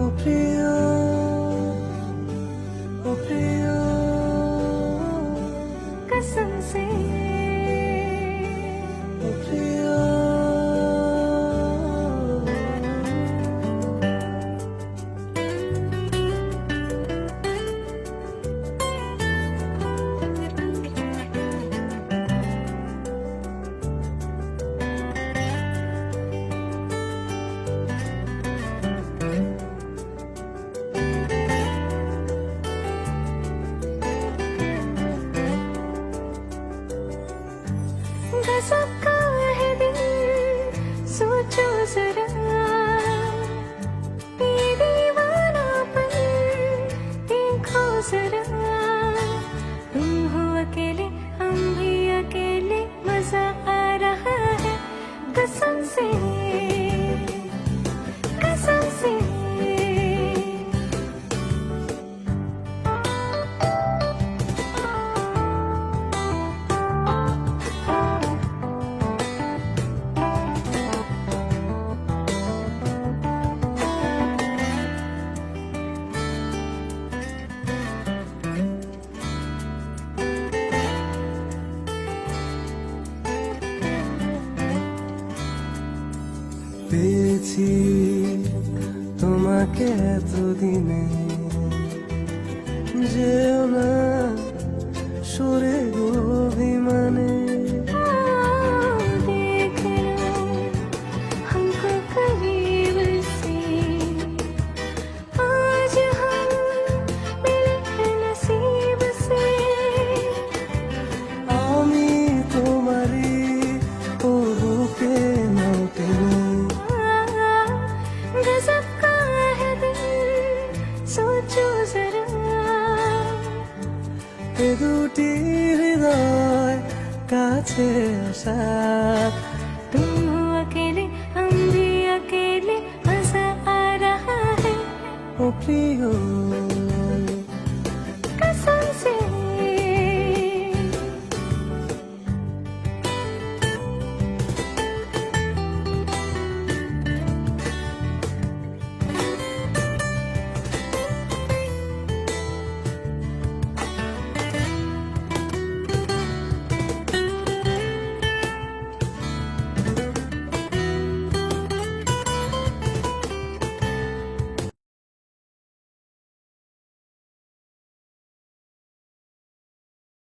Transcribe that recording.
ও প্রিয় ও প্রিয় কসম সে ও প্রিয়। सका है दिल सोचो जरा পেয়েছি। তোমাকে এতদিনে এ দুটি হৃদয় কাছে আসা তুমি अकेले हम भी अकेले मजा आ रहा है ओ प्रियो